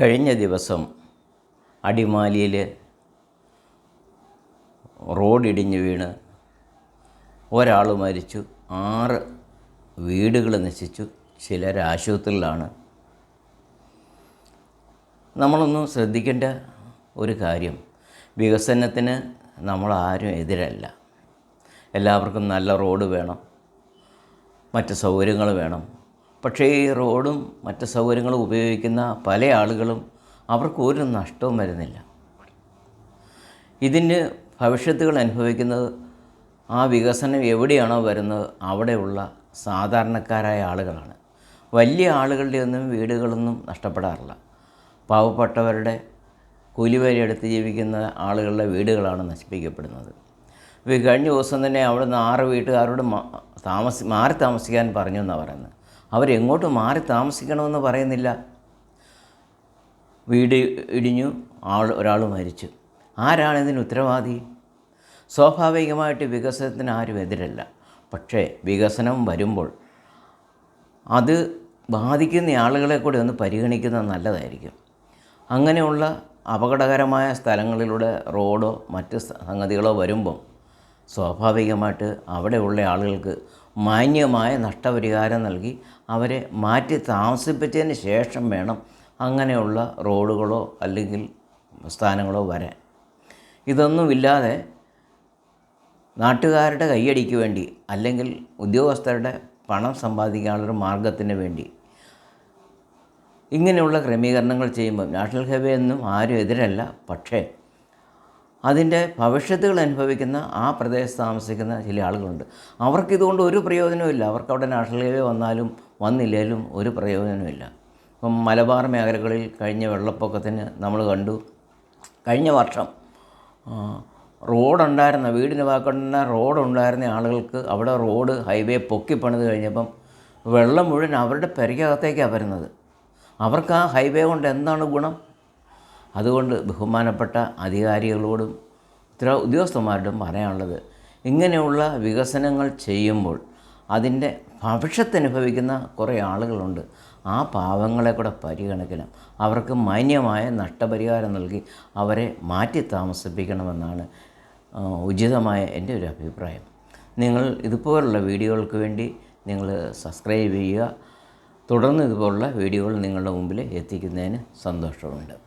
കഴിഞ്ഞ ദിവസം അടിമാലിയിൽ റോഡിടിഞ്ഞ് വീണ് ഒരാൾ മരിച്ചു. ആറ് വീടുകൾ നശിച്ചു. ചിലർ ആശുപത്രിയിലാണ്. നമ്മളൊന്നും ശ്രദ്ധിക്കേണ്ട ഒരു കാര്യം വികസനത്തിന് നമ്മളാരും എതിരല്ല. എല്ലാവർക്കും നല്ല റോഡ് വേണം മറ്റ് സൗകര്യങ്ങൾ വേണം. പക്ഷേ ഈ റോഡും മറ്റ് സൗകര്യങ്ങളും ഉപയോഗിക്കുന്ന പല ആളുകളും അവർക്ക് ഒരു നഷ്ടവും വരുന്നില്ല. ഇതിന് ഭവിഷ്യത്തുകൾ അനുഭവിക്കുന്നത് ആ വികസനം എവിടെയാണോ വരുന്നത് അവിടെയുള്ള സാധാരണക്കാരായ ആളുകളാണ്. വലിയ ആളുകളുടെ ഒന്നും വീടുകളൊന്നും നഷ്ടപ്പെടാറില്ല. പാവപ്പെട്ടവരുടെ കൂലിവേലി എടുത്ത് ജീവിക്കുന്ന ആളുകളുടെ വീടുകളാണ് നശിപ്പിക്കപ്പെടുന്നത്. കഴിഞ്ഞ ദിവസം തന്നെ അവിടുന്ന് ആറ് വീട്ടുകാരോട് താമസി മാറി താമസിക്കാൻ പറഞ്ഞു എന്നാണ് പറയുന്നത്. അവരെങ്ങോട്ട് മാറി താമസിക്കണമെന്ന് പറയുന്നില്ല. വീട് ഇടിഞ്ഞു ആൾ ഒരാൾ മരിച്ചു. ആരാണ് ഇതിന് ഉത്തരവാദി? സ്വാഭാവികമായിട്ട് വികസനത്തിന് ആരും എതിരല്ല. പക്ഷേ വികസനം വരുമ്പോൾ അത് ബാധിക്കുന്ന ആളുകളെ കൂടി ഒന്ന് പരിഗണിക്കുന്നത് നല്ലതായിരിക്കും. അങ്ങനെയുള്ള അപകടകരമായ സ്ഥലങ്ങളിലൂടെ റോഡോ മറ്റ് സംഗതികളോ വരുമ്പം സ്വാഭാവികമായിട്ട് അവിടെയുള്ള ആളുകൾക്ക് മാന്യമായ നഷ്ടപരിഹാരം നൽകി അവരെ മാറ്റി താമസിപ്പിച്ചതിന് ശേഷം വേണം അങ്ങനെയുള്ള റോഡുകളോ അല്ലെങ്കിൽ സ്ഥാനങ്ങളോ വരാൻ. ഇതൊന്നുമില്ലാതെ നാട്ടുകാരുടെ കൈയടിക്ക് വേണ്ടി അല്ലെങ്കിൽ ഉദ്യോഗസ്ഥരുടെ പണം സമ്പാദിക്കാനുള്ളൊരു മാർഗത്തിന് വേണ്ടി ഇങ്ങനെയുള്ള ക്രമീകരണങ്ങൾ ചെയ്യുമ്പോൾ നാഷണൽ ഹൈവേ ഒന്നും ആരും എതിരല്ല പക്ഷേ അതിന്റെ ഭവിഷ്യത്തുകൾ അനുഭവിക്കുന്ന ആ പ്രദേശത്ത് താമസിക്കുന്ന ചില ആളുകളുണ്ട്. അവർക്കിതുകൊണ്ട് ഒരു പ്രയോജനവുമില്ല അവർക്ക് അവിടെ നാഷണൽ ഹൈവേ വന്നാലും വന്നില്ലേലും ഒരു പ്രയോജനവുമില്ല ഇപ്പം മലബാർ മേഖലകളിൽ കഴിഞ്ഞ വെള്ളപ്പൊക്കത്തിന് നമ്മൾ കണ്ടു. കഴിഞ്ഞ വർഷം റോഡുണ്ടായിരുന്ന വീടിന് വാക്കുണ്ടായിരുന്ന റോഡുണ്ടായിരുന്ന ആളുകൾക്ക് അവിടെ റോഡ് ഹൈവേ പൊക്കി പണിത് കഴിഞ്ഞപ്പം വെള്ളം മുഴുവൻ അവരുടെ പെരയ്ക്കകത്തേക്കാണ് വരുന്നത്. അവർക്ക് ആ ഹൈവേ കൊണ്ട് എന്താണ് ഗുണം? അതുകൊണ്ട് ബഹുമാനപ്പെട്ട അധികാരികളോടും ഉത്തര ഉദ്യോഗസ്ഥന്മാരോടും പറയാനുള്ളത് ഇങ്ങനെയുള്ള വികസനങ്ങൾ ചെയ്യുമ്പോൾ അതിന്റെ ഭവിഷ്യത്തനുഭവിക്കുന്ന കുറേ ആളുകളുണ്ട്. ആ പാവങ്ങളെ കൂടെ പരിഗണിക്കണം. അവർക്ക് മാന്യമായ നഷ്ടപരിഹാരം നൽകി അവരെ മാറ്റി താമസിപ്പിക്കണമെന്നാണ് ഉചിതമായ എന്റെ ഒരു അഭിപ്രായം. നിങ്ങൾ ഇതുപോലുള്ള വീഡിയോകൾക്ക് വേണ്ടി നിങ്ങൾ സബ്സ്ക്രൈബ് ചെയ്യുക. തുടർന്ന് ഇതുപോലുള്ള വീഡിയോകൾ നിങ്ങളുടെ മുമ്പിൽ എത്തിക്കുന്നതിന് സന്തോഷമുണ്ട്.